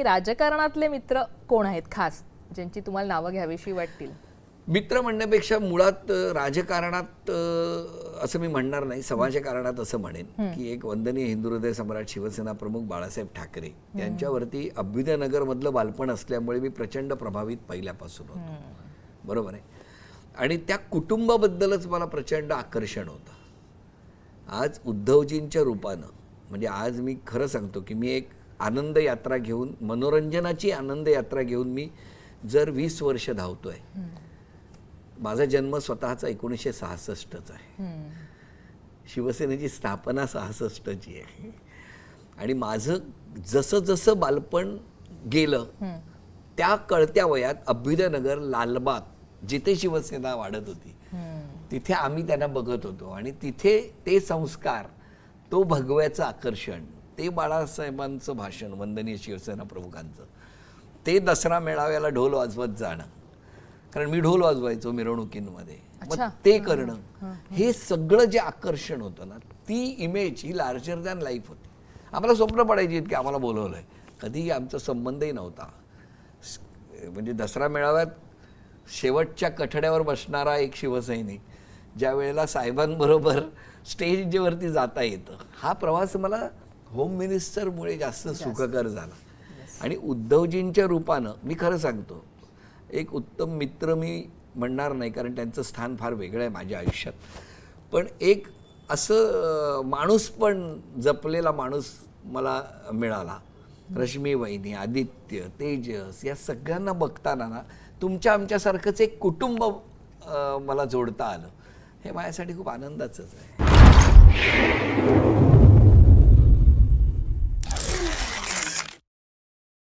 राजकारणातले मित्र कोण आहेत खास ज्यांची तुम्हाला नावं घ्यावीशी वाटतील? मित्र म्हणण्यापेक्षा मुळात राजकारणात असं मी म्हणणार नाही समाजकारणात असं म्हणेन की एक वंदनीय हिंदू हृदय सम्राट शिवसेना प्रमुख बाळासाहेब ठाकरे यांच्यावरती अभ्युदयनगरमधलं बालपण असल्यामुळे मी प्रचंड प्रभावित पहिल्यापासून होतो. बरोबर आहे? आणि त्या कुटुंबाबद्दलच मला प्रचंड आकर्षण होतं. आज उद्धवजींच्या रूपानं म्हणजे आज मी खरं सांगतो की मी एक आनंद यात्रा घेऊन मनोरंजनाची आनंद यात्रा घेऊन मी जर वीस वर्ष धावतोय. माझा जन्म स्वतःचा एकोणीसशे सहासष्टचा आहे. शिवसेनेची स्थापना सहासष्टची आहे. आणि माझं जसं जसं बालपण गेलं त्या कळत्या वयात अभ्युदयनगर लालबाग जिथे शिवसेना वाढत होती तिथे आम्ही त्यांना बघत होतो. आणि तिथे ते संस्कार तो भगव्याचं आकर्षण ते बाळासाहेबांचं भाषण वंदनीय शिवसेना प्रमुखांचं. ते दसरा मेळाव्याला ढोल वाजवत जाणं. कारण मी ढोल वाजवायचो मिरवणुकींमध्ये. मग. ते करणं. हे सगळं जे आकर्षण होतं ना ती इमेज ही लार्जर दॅन लाईफ होती. आम्हाला स्वप्न पडायची की आम्हाला बोलवलंय. कधीही आमचा संबंधही नव्हता. म्हणजे दसरा मेळाव्यात शेवटच्या कठड्यावर बसणारा एक शिवसैनिक ज्या वेळेला साहेबांबरोबर स्टेजवरती जाता येतं हा प्रवास मला होम मिनिस्टरमुळे जास्त सुखकर झाला. आणि उद्धवजींच्या रूपानं मी खरं सांगतो एक उत्तम मित्र मी म्हणणार नाही कारण त्यांचं स्थान फार वेगळं आहे माझ्या आयुष्यात. पण एक असं माणूस पण जपलेला माणूस मला मिळाला. रश्मी वहिनी आदित्य तेजस या सगळ्यांना बघताना ना तुमच्या आमच्यासारखंच एक कुटुंब मला जोडता आलं. हे माझ्यासाठी खूप आनंदाचंच आहे.